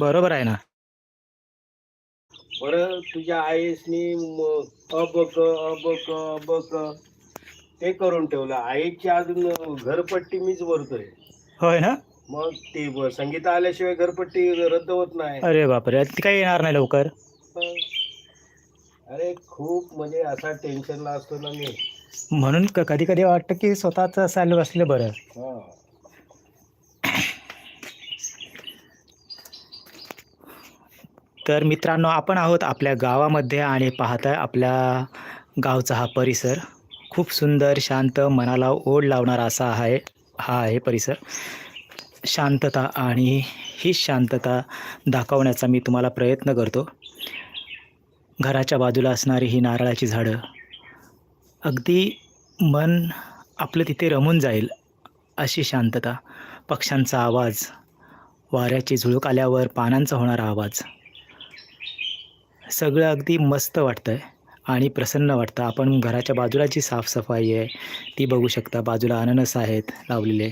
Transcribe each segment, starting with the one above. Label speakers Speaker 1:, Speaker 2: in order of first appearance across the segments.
Speaker 1: बरोबर आहे ना.
Speaker 2: बरं तुझ्या आईसनी अबक अबक अबक ते करून ठेवलं. आईची अजून घरपट्टी मीच भरतोय.
Speaker 1: होय ना?
Speaker 2: मग ती ब- संगीता आल्याशिवाय घरपट्टी रद्द होत नाही.
Speaker 1: अरे बापरे ती काही येणार नाही लवकर.
Speaker 2: अरे खूप म्हणजे असा टेन्शनला असतो ना मी.
Speaker 1: म्हणून कधी कधी वाटतं की स्वतःच असायला बसलेलं बरं.
Speaker 2: हा.
Speaker 1: तर मित्रांनो आपण आहोत आपल्या गावामध्ये आणि पाहताय आपल्या गावचा हा परिसर. खूप सुंदर शांत मनाला ओढ लावणारा असा आहे हा आहे परिसर. शांतता आणि ही शांतता दाखवण्याचा मी तुम्हाला प्रयत्न करतो. घराच्या बाजूला असणारी ही नारळाची झाडं. अगदी मन आपलं तिथे रमून जाईल अशी शांतता. पक्ष्यांचा आवाज वाऱ्याची झुळूक आल्यावर पानांचा होणारा आवाज. सगळं अगदी मस्त वाटतं आहे आणि प्रसन्न वाटतं. आपण घराच्या बाजूला जी साफसफाई आहे ती बघू शकता. बाजूला अननस आहेत लावलेले.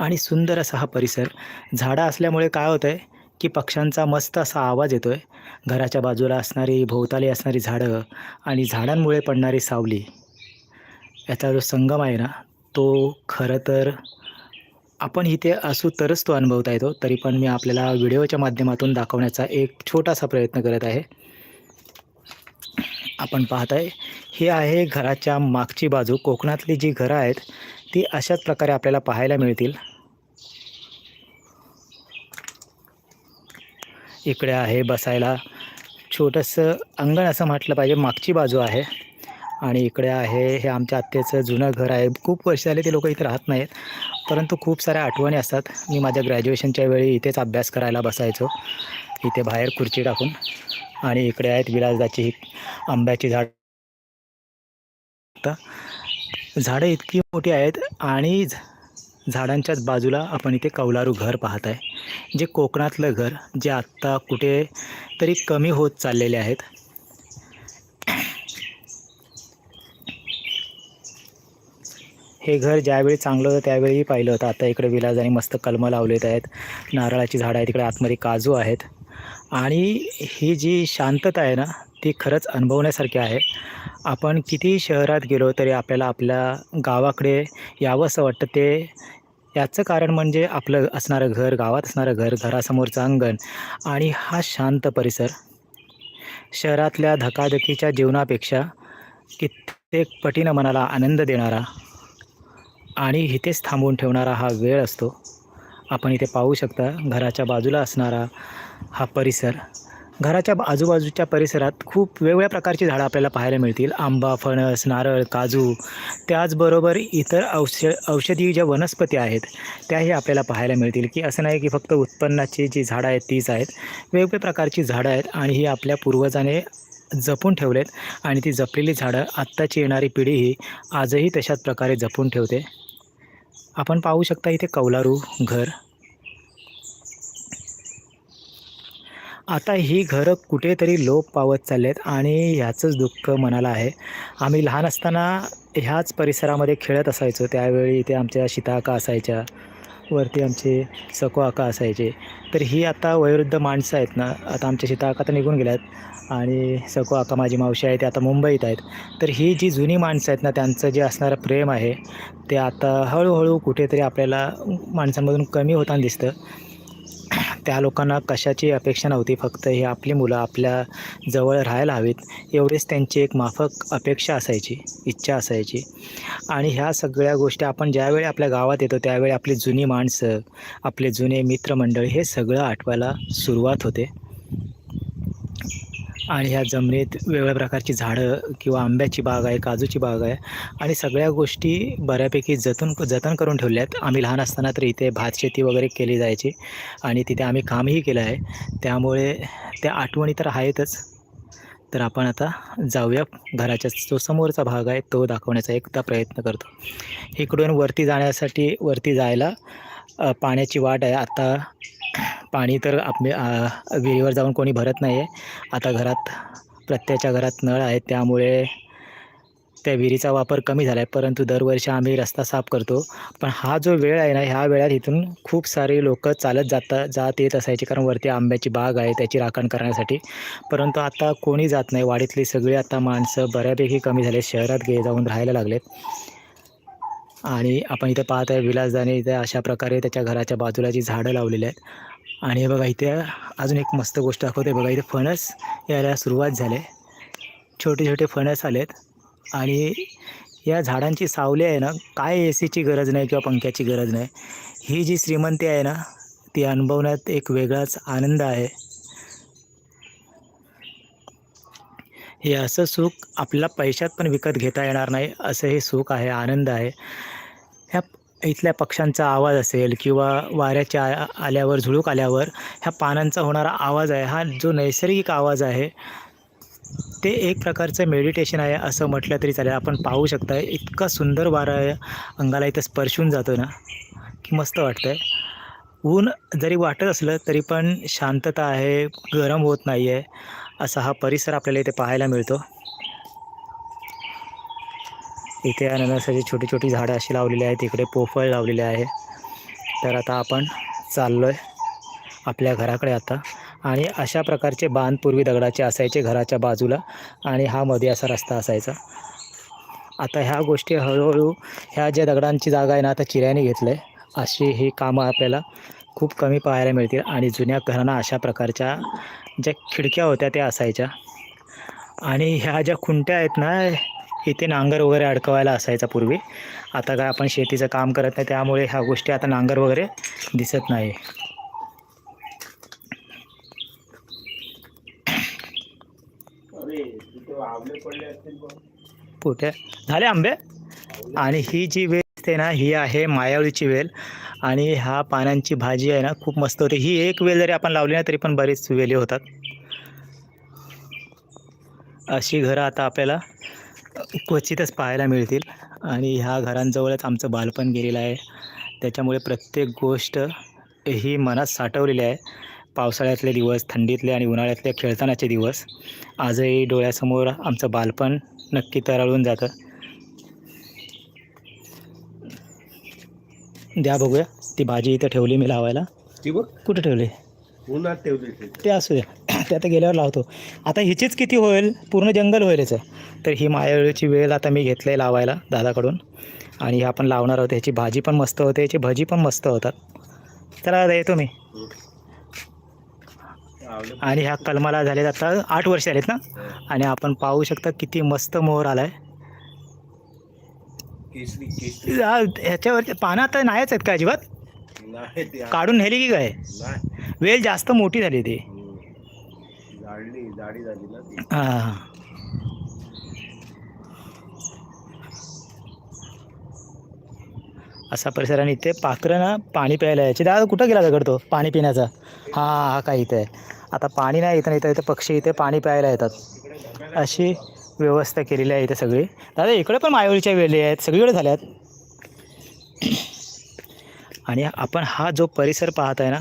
Speaker 1: आणि सुंदर असा हा परिसर. झाडं असल्यामुळे काय होतं आहे की पक्ष्यांचा मस्त असा आवाज येतो आहे घराच्या बाजूला असणारी भोवताली असणारी झाडं आणि झाडांमुळे पडणारी सावली. याचा जो संगम आहे ना तो खरं तर आपण इथे असू तरच तो अनुभवता येतो तरी पण मी आपल्याला व्हिडिओच्या माध्यमातून दाखवण्याचा एक छोटासा प्रयत्न करत आहे. आपण पाहताय हे आहे घराच्या मागची बाजू. कोकणातली जी घरं आहेत ती अशाच प्रकारे आपल्याला पाहायला मिळतील. इकडे आहे बसायला छोटंसं अंगण असं म्हटलं पाहिजे मागची बाजू आहे. आणि इकडे आहे हे आमच्या आत्याचं जुनं घर आहे. खूप वर्ष झाले ते लोक इथे राहत नाहीत. परंतु खूप साऱ्या आठवणी असतात. मी माझ्या ग्रॅज्युएशनच्या वेळी इथेच अभ्यास करायला बसायचो. इथे बाहेर खुर्ची टाकून. आणि इकडे आहेत विलासदाची ही आंब्याची झाड. झाडं इतकी मोठी आहेत आणि झाडांच्याच बाजूला आपण इथे कौलारू घर पाहत आहे जे कोकणातलं घर जे आत्ता कुठे तरी कमी होत चाललेले आहेत. हे घर ज्यावेळी चांगलं होतं त्यावेळी पाहिलं होतं. आता इकडे विलाजाने मस्त कलमं लावलेत आहेत. नारळाची झाडं आहेत. इकडे आतमध्ये काजू आहेत. आणि ही जी शांतता आहे ना ती खरंच अनुभवण्यासारखी आहे. आपण किती शहरात गेलो तरी आपल्याला आपल्या गावाकडे यावं असं वाटतं. ते याचं कारण म्हणजे आपलं असणारं घर गावात असणारं घर घरासमोरचं अंगण आणि हा शांत परिसर. शहरातल्या धकाधकीच्या जीवनापेक्षा कित्येक पटीनं मनाला आनंद देणारा आणि इथेच थांबवून ठेवणारा हा वेळ असतो. आपण इथे पाहू शकता घराच्या बाजूला असणारा हा परिसर. घराच्या आजूबाजूच्या परिसरात खूप वेगवेगळ्या प्रकारची झाडं आपल्याला पाहायला मिळतील. आंबा फणस नारळ काजू त्याचबरोबर इतर औष औषधी ज्या वनस्पती आहेत त्याही आपल्याला पाहायला मिळतील की असं नाही की फक्त उत्पन्नाची जी झाडं आहेत तीच आहेत. वेगवेगळ्या प्रकारची झाडं आहेत आणि ही आपल्या पूर्वजाने जपून ठेवलेत आणि ती जपलेली झाडं आत्ताची येणारी पिढी ही आजही तशाच प्रकारे जपून ठेवते. आपण पाहू शकता इथे कौलारू घर. आता ही घरं कुठेतरी लोप पावत चालले आहेत आणि ह्याचंच दुःख मनाला आहे. आम्ही लहान असताना ह्याच परिसरामध्ये खेळत असायचो. त्यावेळी इथे आमच्या शिताका असायच्या. वरती आमचे सको आका असायचे. तर ही आता वयोवृद्ध माणसं आहेत ना आता आमच्या सीताका तर निघून गेल्यात. आणि सको आका माझी मावशी आहे ते आता मुंबईत आहेत. तर ही जी जुनी माणसं आहेत ना त्यांचं जे असणारं प्रेम आहे ते आता हळूहळू कुठेतरी आपल्याला माणसांमधून कमी होताना दिसतं. त्या लोकांना कशाची अपेक्षा नव्हती फक्त हे आपली मुलं आपल्या जवळ राहायला हवीत एवढीच त्यांची एक माफक अपेक्षा असायची इच्छा असायची. आणि ह्या सगळ्या गोष्टी आपण ज्यावेळी आपल्या गावात येतो त्यावेळी आपली जुनी माणसं आपले जुने मित्रमंडळ हे सगळं आठवायला सुरुवात होते. आणि ह्या जमिनीत वेगवेगळ्या प्रकारची झाडं किंवा आंब्याची बाग आहे काजूची बाग आहे आणि सगळ्या गोष्टी बऱ्यापैकी जतन जतन करून ठेवल्या आहेत आम्ही लहान असताना तर इथे भात शेती वगैरे केली जायची आणि तिथे आम्ही कामही केलं आहे. त्यामुळे त्या आठवणी तर आहेतच. तर आपण आता जाऊया घराच्या जो समोरचा भाग आहे तो दाखवण्याचा एकदा प्रयत्न करतो. इकडून वरती जाण्यासाठी वरती जायला पाण्याची वाट आहे. आता पाणी तर आपले विहिरीवर जाऊन कोणी भरत नाही आहे आता घरात प्रत्येकाच्या घरात नळ आहेत. त्यामुळे त्या विहिरीचा वापर कमी झाला आहे परंतु दरवर्षी आम्ही रस्ता साफ करतो. पण हा जो वेळ आहे ना ह्या वेळात इथून खूप सारे लोक चालत जाता जात येत असायचे. कारण वरती आंब्याची बाग आहे त्याची राखण करण्यासाठी. परंतु आता कोणी जात नाही. वाडीतली सगळी आता माणसं बऱ्यापैकी कमी झाले शहरात गे जाऊन राहायला लागलेत. आणि आपण इथे पाहत आहे विलासदाने इथे अशा प्रकारे त्याच्या घराच्या बाजूला जी झाडं लावलेली आहेत. आणि हे बघा इथे अजून एक मस्त गोष्ट दाखवते. बघा इथे फणस यायला सुरुवात झाली. छोटे छोटे फणस आलेत. आणि या झाडांची सावली आहे ना काय ए सीची गरज नाही किंवा पंख्याची गरज नाही. ही जी श्रीमंती आहे ना ती अनुभवण्यात एक वेगळाच आनंद आहे. हे असं सुख आपल्याला पैशात पण विकत घेता येणार नाही असं हे सुख आहे आनंद आहे. ह्या इथल्या पक्ष्यांचा आवाज असेल किंवा वाऱ्याच्या आ- आल्यावर झुळूक आल्यावर ह्या पानांचा होणारा आवाज आहे हा जो नैसर्गिक आवाज आहे ते एक प्रकारचं मेडिटेशन आहे असं म्हटलं तरी चालेल. आपण पाहू शकता इतका सुंदर वारा आहे. अंगाला इथं स्पर्शून जातो ना की मस्त वाटतं आहे ऊन जरी वाटत असलं तरी पण शांतता आहे गरम होत नाही आहे असा हा परिसर आपल्याला इथे पाहायला मिळतो. इथे अननसाची छोटी छोटी झाडं अशी लावलेली आहेत. इकडे पोफळ लावलेले आहे. तर आता आपण चाललो आहे आपल्या घराकडे आता. आणि अशा प्रकारचे बांध पूर्वी दगडाचे असायचे घराच्या बाजूला. आणि हा मध्ये असा रस्ता असायचा. आता ह्या गोष्टी हळूहळू ह्या ज्या दगडांची जागा आहे ना आता चिऱ्याने घेतलं आहे अशी ही कामं आपल्याला खूप कमी पाहायला मिळतील. आणि जुन्या घरांना अशा प्रकारच्या ज्या खिडक्या होत्या त्या असायच्या. आणि ह्या ज्या खुंट्या आहेत ना इथे नांगर वगैरे अडकवायला असायचा पूर्वी. आता काय आपण शेतीचं काम करत नाही त्यामुळे ह्या गोष्टी आता नांगर वगैरे दिसत नाही. कुठे? झाले आंबे? आणि ही जी वेल असते ना ही आहे मायावळीची वेल. आणि ह्या पानांची भाजी आहे ना खूप मस्त होते. ही एक वेल जरी आपण लावली ना तरी पण बरीच वेली होतात. अशी घरं आता आपल्याला क्वचितच पाहायला मिळतील. आणि ह्या घरांजवळच आमचं बालपण गेलेलं आहे. त्याच्यामुळे प्रत्येक गोष्ट ही मनात साठवलेली आहे. पावसाळ्यातले दिवस थंडीतले आणि उन्हाळ्यातले खेळतानाचे दिवस. आजही डोळ्यासमोर आमचं बालपण नक्की तरळून जातं. द्या बघूया. ती भाजी इथं ठेवली मी लावायला.
Speaker 2: ती बघ.
Speaker 1: कुठं ठेवली?
Speaker 2: उन्हात ठेवली ती
Speaker 1: असू द्या. ते आता गेल्यावर लावतो. आता हिचीच किती होईल? पूर्ण जंगल होईल याचं. तर ही मायाळूची वेळ आता मी घेतलं आहे लावायला दादाकडून. आणि हे आपण लावणार आहोत. ह्याची भाजी पण मस्त होते. याची भजी पण मस्त होतात. चला दादा येतो मी. आणि ह्या कलमाला झालेत आता आठ वर्ष आलेत ना? आणि आपण पाहू शकता किती मस्त मोहर आलाय.
Speaker 2: केसरी केसरी.
Speaker 1: ह्याच्यावर पानं आता नाहीच आहेत का अजिबात?
Speaker 2: नाही ते
Speaker 1: काढून नेली की काय?
Speaker 2: नाही.
Speaker 1: वेल जास्त मोठी झाली ती.
Speaker 2: हम्म. जाडली जाडी झाली ना ती.
Speaker 1: हां. असा परिसर आणि इथे पाखरं ना पाणी प्यायला यायचे. दादा कुठं गेला दगड तो? पाणी पिण्याचा? हां हा काय इथे आहे. आता पाणी नाही येतं इथं इथं पक्षी इथे पाणी प्यायला येतात. अशी व्यवस्था केलेली आहे इथे सगळी. दादा इकडे पण मायावळीच्या वेली आहेत. सगळीकडे झाल्यात. आणि आपण हा जो परिसर पाहत आहे ना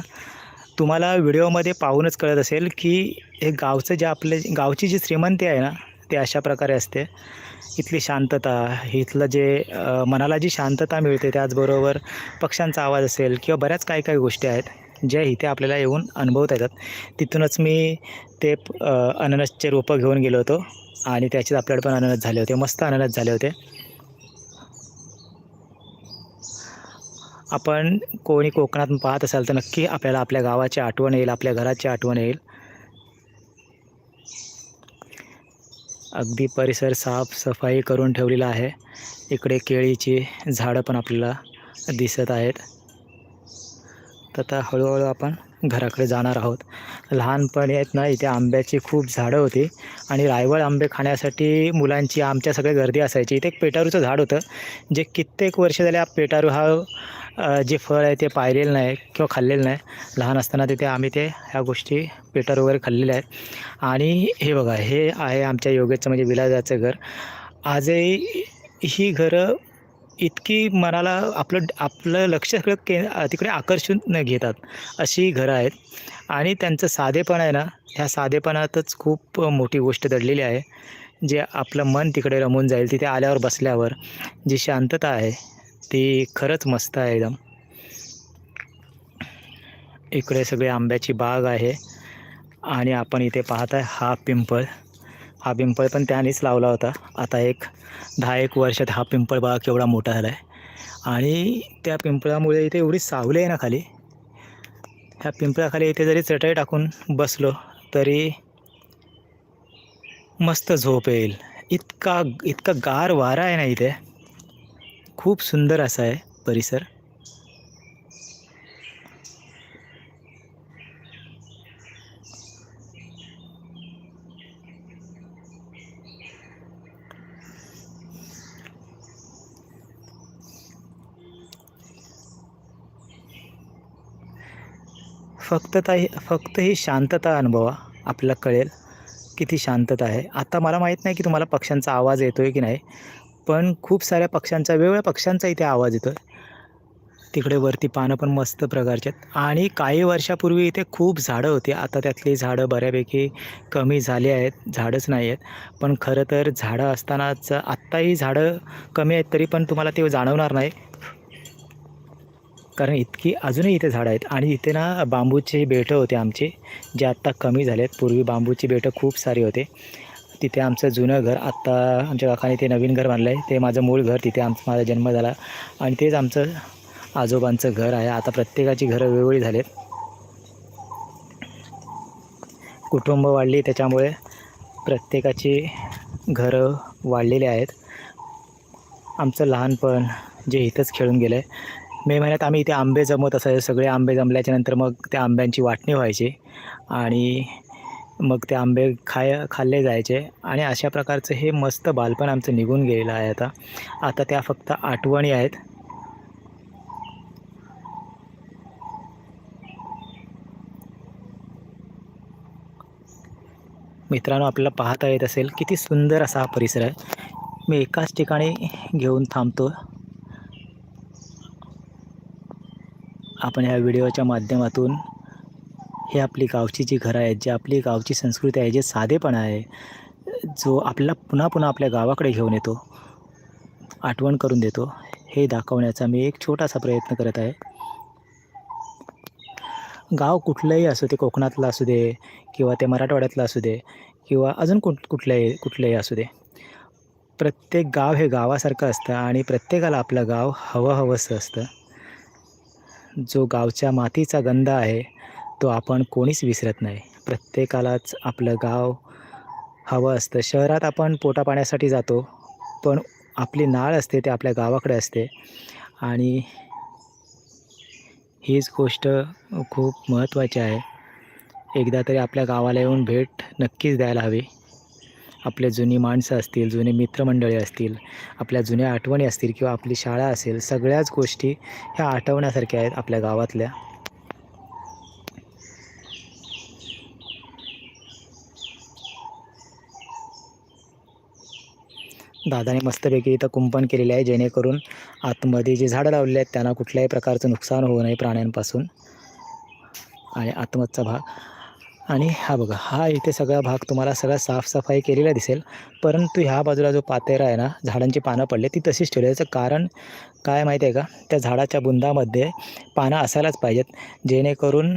Speaker 1: तुम्हाला व्हिडिओमध्ये पाहूनच कळत असेल की हे गावचं जे आपले गावची जी श्रीमंती आहे ना ते अशा प्रकारे असते. इथली शांतता इथलं जे मनाला जी शांतता मिळते त्याचबरोबर पक्ष्यांचा आवाज असेल किंवा बऱ्याच काही काही गोष्टी आहेत ज्या इथे आपल्याला येऊन अनुभवता येतात. तिथूनच मी ते अननसचे रोपं घेऊन गेलो होतो आणि त्याचेच आपल्याकडे पण अननस झाले होते मस्त अननस झाले होते. आपण कोणी कोकणात पाहत असाल तर नक्की आपल्याला आपल्या गावाची आठवण येईल आपल्या घराची आठवण येईल. अगदी परिसर साफसफाई करून ठेवलेला आहे. इकडे केळीची झाडं पण आपल्याला दिसत आहेत. तर आता हळूहळू आपण घराकडे जाणार आहोत. लहानपणी आहेत ना इथे आंब्याची खूप झाडं होती. आणि रायवळ आंबे खाण्यासाठी मुलांची आमच्या सगळ्या गर्दी असायची. इथे एक पेटारूचं झाड होतं जे कित्येक वर्ष झाले हा पेटारू हा जे फळ आहे ते पाहिलेलं नाही किंवा खाल्लेलं नाही. लहान असताना तिथे आम्ही ते ह्या गोष्टी पेटर वगैरे खाल्लेल्या आहेत. आणि हे बघा हे आहे आमच्या योगेचं म्हणजे विलाजाचं घर. आजही ही घरं इतकी मनाला आपलं आपलं लक्ष सगळं के तिकडे आकर्षून घेतात अशी घरं आहेत. आणि त्यांचं साधेपण आहे ना ह्या साधेपणातच खूप मोठी गोष्ट दडलेली आहे. जे आपलं मन तिकडे रमून जाईल तिथे आल्यावर बसल्यावर जी शांतता आहे ती खरंच मस्त आहे एकदम. इकडे सगळे आंब्याची बाग आहे. आणि आपण इथे पाहत आहे हा पिंपळ. हा पिंपळ पण त्यानेच लावला होता. आता एक दहा एक वर्षात हा पिंपळ बाग केवढा मोठा झाला आहे आणि त्या पिंपळामुळे इथे एवढी सावली आहे ना खाली. ह्या पिंपळाखाली इथे जरी चटई टाकून बसलो तरी मस्त झोप येईल. इतका इतका गार वारा आहे ना इथे. खूप सुंदर असा आहे परिसर. फक्त ताई फक्त ही शांतता अनुभवा आपल्याला कळेल किती शांतता आहे. आता मला माहीत नाही की तुम्हाला पक्ष्यांचा आवाज येतो आहे की नाही. पण खूप साऱ्या पक्ष्यांचा वेगवेगळ्या पक्ष्यांचा इथे आवाज येतो आहे तिकडे वरती पानं पण मस्त प्रकारचे आहेत. आणि काही वर्षापूर्वी इथे खूप झाडं होती. आता त्यातली झाडं बऱ्यापैकी कमी झाली आहेत. झाडंच नाही आहेत. पण खरं तर झाडं असतानाच आत्ताही झाडं कमी आहेत तरी पण तुम्हाला ते जाणवणार नाही. कारण इतकी अजूनही इथे झाडं आहेत. आणि इथे ना बांबूची बेटं होते आमची जे आत्ता कमी झाले आहेत पूर्वी बांबूची बेटं खूप सारी होते. तिथे आमचं जुनं घर आत्ता आमच्या काकाने ते नवीन घर बांधलं आहे ते माझं मूळ घर तिथे आमचा माझा जन्म झाला. आणि तेच आमचं आजोबांचं घर आहे. आता प्रत्येकाची घरं वेगवेगळी झालेत. कुटुंब वाढली त्याच्यामुळे प्रत्येकाची घरं वाढलेली आहेत. आमचं लहानपण जे इथंच खेळून गेलं आहे मे महिन्यात आम्ही इथे आंबे जमवत असायचो. सगळे आंबे जमल्याच्यानंतर मग त्या आंब्यांची वाटणी व्हायची. आणि मग ते आंबे खाय खाल्ले जायचे. आणि अशा प्रकारचं हे मस्त बालपण आमचं निघून गेलेलं आहे आता. आता त्या फक्त आठवणी आहेत. मित्रांनो आपल्याला पाहता येत असेल किती सुंदर असा हा परिसर आहे. मी एकाच ठिकाणी घेऊन थांबतो. आपण ह्या व्हिडिओच्या माध्यमातून हे आपली गावची जी घरं आहेत जी आपली गावची संस्कृती आहे जे साधेपणा आहे जो आपल्याला पुन्हा पुन्हा आपल्या गावाकडे घेऊन येतो आठवण करून देतो हे दाखवण्याचा मी एक छोटासा प्रयत्न करत आहे. गाव कुठलंही असू ते कोकणातलं असू दे किंवा ते मराठवाड्यातलं असू दे किंवा अजून कुठ कुठल्याही कुठलंही असू दे. प्रत्येक गाव हे गावासारखं असतं आणि प्रत्येकाला आपलं गाव हवं हवंसं असतं. जो गावच्या मातीचा गंध आहे तो आपण कोणीच विसरत नाही. प्रत्येकालाच आपलं गाव हवं असतं. शहरात आपण पोटापाण्यासाठी जातो पण आपली नाळ असते ते आपल्या गावाकडे असते. आणि हीच गोष्ट खूप महत्त्वाची आहे. एकदा तरी आपल्या गावाला येऊन भेट नक्कीच द्यायला हवी. आपले जुनी माणसं असतील जुने मित्रमंडळी असतील आपल्या जुन्या आठवणी असतील किंवा आपली शाळा असेल सगळ्याच गोष्टी ह्या आठवण्यासारख्या आहेत आपल्या गावातल्या. दादाने मस्तपैकी इथं कुंपण केलेले आहे जेणेकरून आतमध्ये जे झाडं लावलेले आहेत त्यांना कुठल्याही प्रकारचं नुकसान होऊ नये प्राण्यांपासून. आणि आतमधचा भाग आणि हा बघा हा इथे सगळा भाग तुम्हाला सगळा साफसफाई केलेला दिसेल. परंतु ह्या बाजूला जो पातेरा आहे ना झाडांची पानं पडले ती तशीच ठेवली. कारण काय माहिती आहे का? त्या झाडाच्या बुंदामध्ये पानं असायलाच पाहिजेत जेणेकरून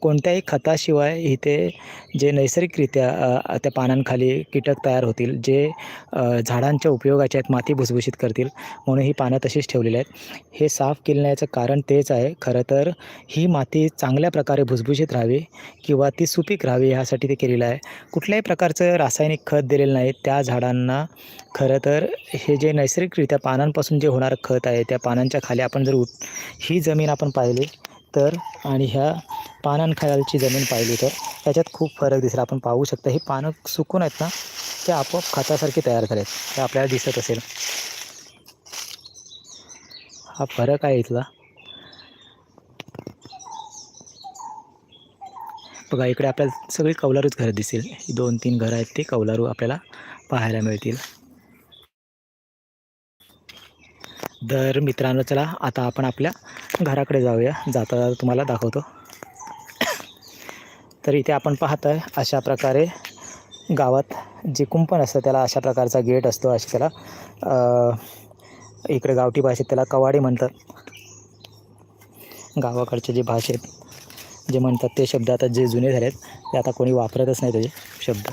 Speaker 1: कोणत्याही खताशिवाय इथे जे नैसर्गिकरित्या त्या पानांखाली कीटक तयार होतील जे झाडांच्या उपयोगाचे आहेत माती भुसभुशीत करतील म्हणून ही पानं तशीच ठेवलेली आहेत. हे साफ केल्याचं कारण तेच आहे. खरं तर ही माती चांगल्या प्रकारे भुसभुशीत राहावी किंवा ती सुपीक राहावी ह्यासाठी ते केलेलं आहे. कुठल्याही प्रकारचं रासायनिक खत दिलेलं नाही. त्या झाडांना खरं तर हे जे नैसर्गिकरित्या पानांपासून जे होणारं खत आहे त्या पानांच्या खाली आपण जर उठ ही जमीन आपण पाहिली तर आणि ह्या पानांखालची जमीन पाहिली तर त्याच्यात खूप फरक दिसेल. आपण पाहू शकता ही पानं सुकून आहेत ना ते आपोआप खतासारखे तयार झालेत. हे आपल्याला दिसत असेल. हा फरक आहे इथला. बघा इकडे आपल्याला सगळी कौलारूच घरं दिसेल. दोन तीन घरं आहेत ते कौलारू आपल्याला पाहायला मिळतील. तर मित्रांनो चला आता आपण आपल्या घराकडे जाऊया. जाता जाता तुम्हाला दाखवतो. तर इथे आपण पाहत आहे अशा प्रकारे गावात जे कुंपण असतं त्याला अशा प्रकारचा गेट असतो. असे त्याला इकडे गावठी भाषेत त्याला कवाडे म्हणतात. गावाकडचे जे भाषेत जे म्हणतात ते शब्द आता जे जुने झालेत ते आता कोणी वापरतच नाही त्याचे शब्द.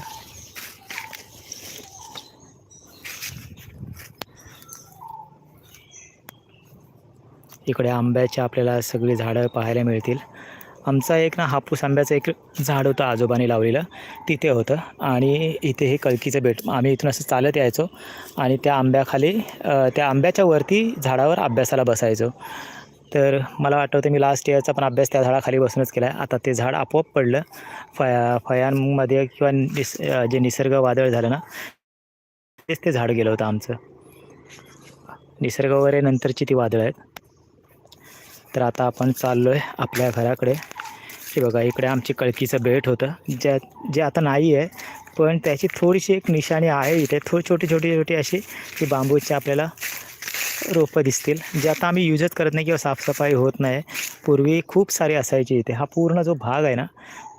Speaker 1: इकडे आंब्याचे आपल्याला सगळी झाडं पाहायला मिळतील. आमचा एक ना हापूस आंब्याचं एक झाड होतं आजोबाने लावलेलं. तिथे होतं आणि इथे हे कलकीचं बेट आम्ही इथून असं चालत यायचो आणि त्या आंब्याखाली त्या आंब्याच्या वरती झाडावर अभ्यासाला बसायचो. तर मला वाटतं मी लास्ट इयरचा पण अभ्यास त्या झाडाखाली बसूनच केला आहे आता ते झाड आपोआप पडलं. फया फयांमध्ये किंवा निस जे निसर्ग वादळ झालं ना तेच ते झाड गेलं होतं आमचं. निसर्ग वगैरे नंतरची ती वादळ आहेत. तर आता आपण चाललो आहे आपल्या घराकडे. की बघा इकडे आमची कळकीचं बेट होतं. ज्या जे आता नाही आहे पण त्याची थोडीशी एक निशाणी आहे इथे. थोडी छोटी छोटी छोटी अशी ती बांबूची आपल्याला रोपं दिसतील जे आता आम्ही यूजच करत नाही किंवा साफसफाई होत नाही. पूर्वी खूप सारे असायची इथे. हा पूर्ण जो भाग आहे ना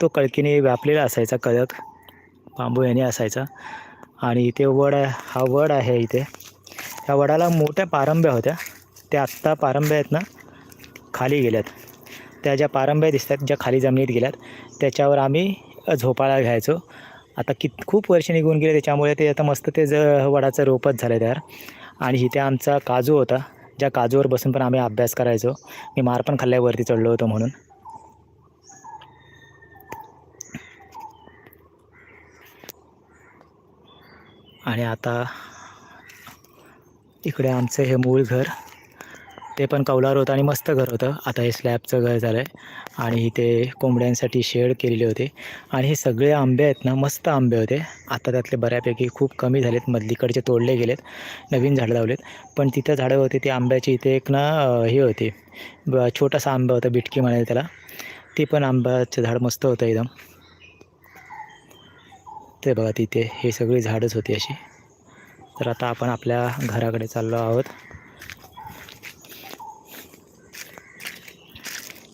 Speaker 1: तो कळकीने व्यापलेला असायचा कळक बांबू याने असायचा. आणि इथे वड हा वड आहे इथे. त्या वडाला मोठ्या पारंब्या होत्या. त्या आत्ता पारंब्या आहेत ना खाली गेल्यात. त्या ज्या पारंब्या दिसतात ज्या खाली जमिनीत गेल्यात त्याच्यावर आम्ही झोपाळा घ्यायचो. आता कित खूप वर्ष निघून गेले त्याच्यामुळे ते आता मस्त ते ज वडाचं रोपच झालं तयार. आणि इथे आमचा काजू होता ज्या काजूवर बसून पण आम्ही अभ्यास करायचो. मी मार पण खाल्ल्यावरती चढलो होतो म्हणून. आणि आता इकडे आमचं हे मूळ घर. ते पण कौलार होतं आणि मस्त घर होतं. आता हे स्लॅबचं घर झालं आहे आणि इथे कोंबड्यांसाठी शेड केलेले होते. आणि हे सगळे आंबे आहेत ना मस्त आंबे होते. आता त्यातले बऱ्यापैकी खूप कमी झालेत. मधलीकडचे तोडले गेलेत. नवीन झाडं लावलेत. पण तिथं झाडं होते ती आंब्याची इथे एक ना हे होते. ब छोटासा आंबा होता बिटकी म्हणाले त्याला. ते पण आंब्याचं झाड मस्त होतं एकदम. ते बघा तिथे हे सगळी झाडच होती अशी. तर आता आपण आपल्या घराकडे चाललो आहोत.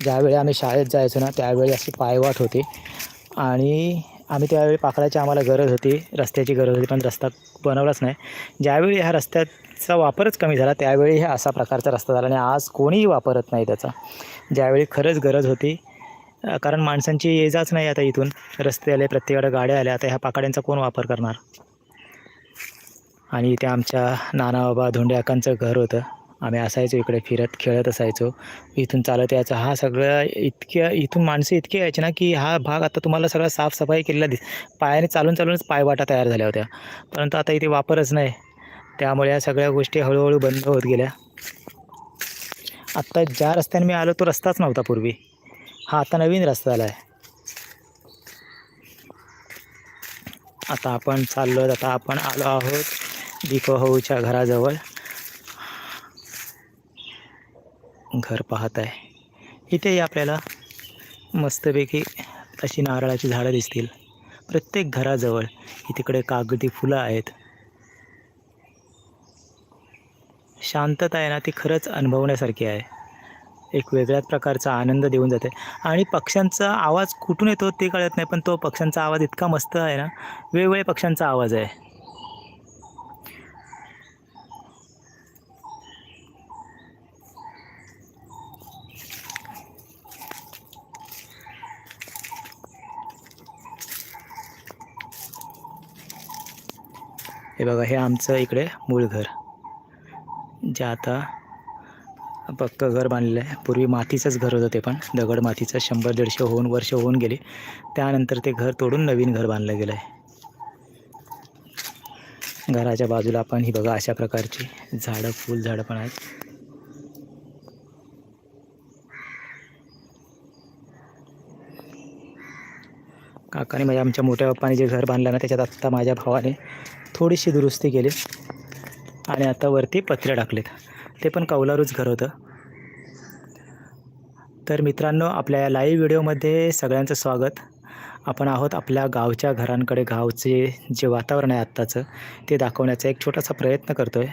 Speaker 1: ज्यावेळी आम्ही शाळेत जायचो ना त्यावेळी अशी पायवाट होती. आणि आम्ही त्यावेळी पाकळाची आम्हाला गरज होती रस्त्याची गरज होती पण रस्ता बनवलाच नाही. ज्यावेळी ह्या रस्त्याचा वापरच कमी झाला त्यावेळी हा असा प्रकारचा रस्ता झाला आणि आज कोणीही वापरत नाही त्याचा. ज्यावेळी खरंच गरज होती कारण माणसांची ये जाच नाही आता इथून. रस्ते आले प्रत्येकाकडे गाड्या आल्या आता ह्या पाकड्यांचा कोण वापर करणार? आणि इथे आमच्या नानाबाबा धोंडेकांचं घर होतं. आम्ही असायचो इकडे फिरत खेळत असायचो. इथून चालत यायचं. हा सगळं इतक्या इथून माणसं इतके यायचे ना की हा भाग आता तुम्हाला सगळा साफसफाई केलेला दिस पायाने चालून चालूनच पायवाटा तयार झाल्या होत्या. परंतु आता इथे वापरच नाही. त्यामुळे या सगळ्या गोष्टी हळूहळू बंद होत गेल्या. आत्ता ज्या रस्त्याने मी आलो तो रस्ताच नव्हता पूर्वी. हा आता नवीन रस्ता आला आहे आता आपण चाललो आता आपण आलो आहोत दीपो हऊच्या घराजवळ. घर पाहत आहे. इथेही आपल्याला मस्तपैकी अशी नारळाची झाडं दिसतील. प्रत्येक घराजवळ तिकडे कागदी फुलं आहेत. शांतता आहे ना ती खरंच अनुभवण्यासारखी आहे. एक वेगळ्याच प्रकारचा आनंद देऊन जाते. आणि पक्ष्यांचा आवाज कुठून येतो ते कळत नाही पण तो पक्ष्यांचा आवाज इतका मस्त आहे ना वेगवेगळ्या पक्ष्यांचा आवाज आहे. हे बघा हे आमचं इकडे मूळ घर जे आता पक्कं घर बांधलेलं आहे. पूर्वी मातीचंच घर होतं ते पण. दगड मातीचं शंभर दीडशे होऊन वर्ष होऊन गेली. त्यानंतर ते घर तोडून नवीन घर बांधलं गेलं आहे घराच्या बाजूला आपण ही बघा अशा प्रकारची झाडं फुल झाडं पण आहेत. काकाने म्हणजे आमच्या मोठ्या पप्पाने जे घर बांधलं ना त्याच्यात आत्ता माझ्या भावाने थोडीशी दुरुस्ती केली. आणि आता वरती पत्रे टाकलेत. ते पण कौलारूच घर होतं. तर मित्रांनो आपल्या या लाईव्ह व्हिडिओमध्ये सगळ्यांचं स्वागत. आपण आहोत आपल्या गावच्या घरांकडे. गावचे जे वातावरण आहे आत्ताचं ते दाखवण्याचा एक छोटासा प्रयत्न करतो आहे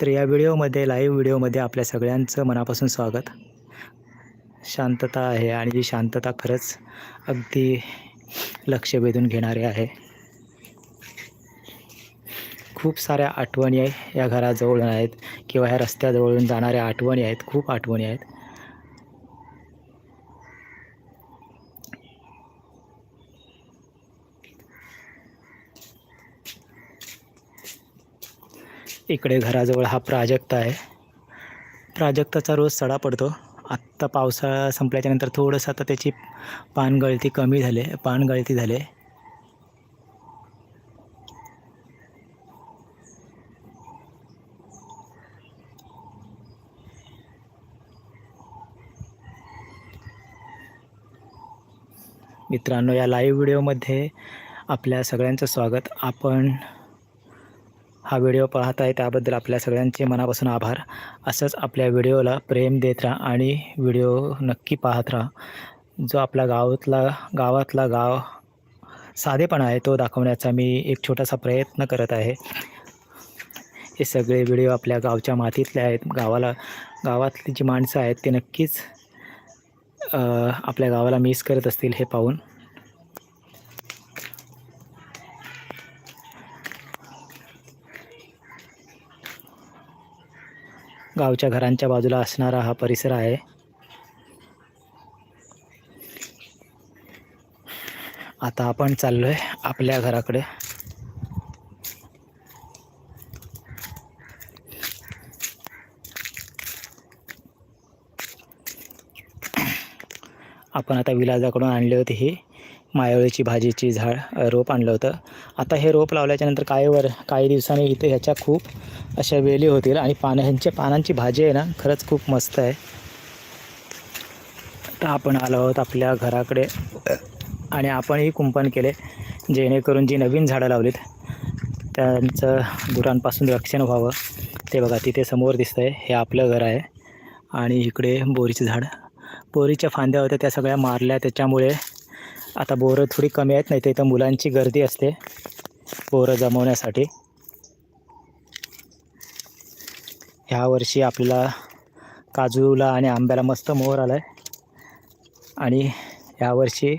Speaker 1: तर या व्हिडिओमध्ये लाईव्ह व्हिडिओमध्ये आपल्या सगळ्यांचं मनापासून स्वागत. शांतता आहे आणि ही शांतता खरंच अगदी लक्ष वेधून घेणारे आहे. खूप साऱ्या आठवणी आहे या घराजवळ आहेत किंवा ह्या रस्त्याजवळून जाणाऱ्या आठवणी आहेत. खूप आठवणी आहेत. इकडे घराजवळ हा प्राजक्त आहे. प्राजक्ताचा रोज सडा पडतो. आत्ता पावसाळा संपल्याच्या नंतर थोडंसं आता त्याची पानगळती कमी झाले पानगळती झाले. मित्रांनो या लाईव्ह व्हिडिओमध्ये आपल्या सगळ्यांचं स्वागत. आपण हा व्हिडिओ पाहत आहे त्याबद्दल आपल्या सगळ्यांचे मनापासून आभार. असंच आपल्या व्हिडिओला प्रेम देत राहा आणि व्हिडिओ नक्की पाहत राहा. जो आपला गावातला गावातला गाव साधेपणा आहे तो दाखवण्याचा मी एक छोटासा प्रयत्न करत आहे. हे सगळे व्हिडिओ आपल्या गावच्या मातीतले आहेत. गावाला गावातली जी माणसं आहेत ते नक्कीच आपल्या गावाला मिस करत असतील हे पाहून. गावच्या घरांच्या बाजूला असणारा हा परिसर आहे. आता आपण चाललो आहे आपल्या घराकडे. आपण आता विलाजाकडून आणले होते ही मायाळीची भाजीची झाड रोप आणलं होतं. आता हे रोप लावल्याच्यानंतर काही वर काही दिवसांनी इथे ह्याच्या खूप अशा वेली होतील आणि पानं ह्यांच्या पानांची भाजी आहे ना खरंच खूप मस्त आहे. आता आपण आलो आहोत आपल्या घराकडे आणि आपणही कुंपण केले जेणेकरून जी नवीन झाडं लावलीत त्यांचं गुरांपासून रक्षण व्हावं. ते बघा तिथे समोर दिसतं आहे हे आपलं घर आहे. आणि इकडे बोरीचं झाड. बोरीच्या फांद्या होत्या त्या सगळ्या मारल्या त्याच्यामुळे आता बोरं थोडी कमी आहेत नाही तर इथं मुलांची गर्दी असते बोरं जमवण्यासाठी. ह्या वर्षी आपल्याला काजूला आणि आंब्याला मस्त मोहर आला आहे आणि यावर्षी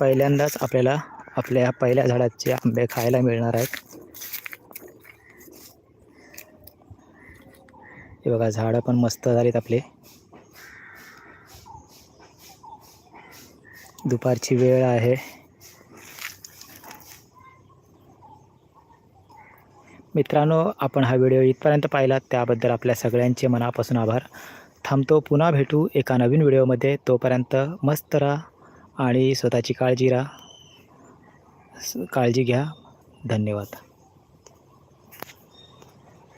Speaker 1: पहिल्यांदाच आपल्याला आपल्या पहिल्या झाडाचे आंबे खायला मिळणार आहेत. हे बघा झाडं पण मस्त झालीत आपले. दुपारची वेळ आहे. मित्रांनो आपण हा व्हिडिओ इथपर्यंत पाहिलात त्याबद्दल आपल्या सगळ्यांचे मनापासून आभार. थांबतो पुन्हा भेटू एका नवीन व्हिडिओमध्ये. तोपर्यंत मस्त राहा आणि स्वतःची काळजी राहा. काळजी घ्या. धन्यवाद.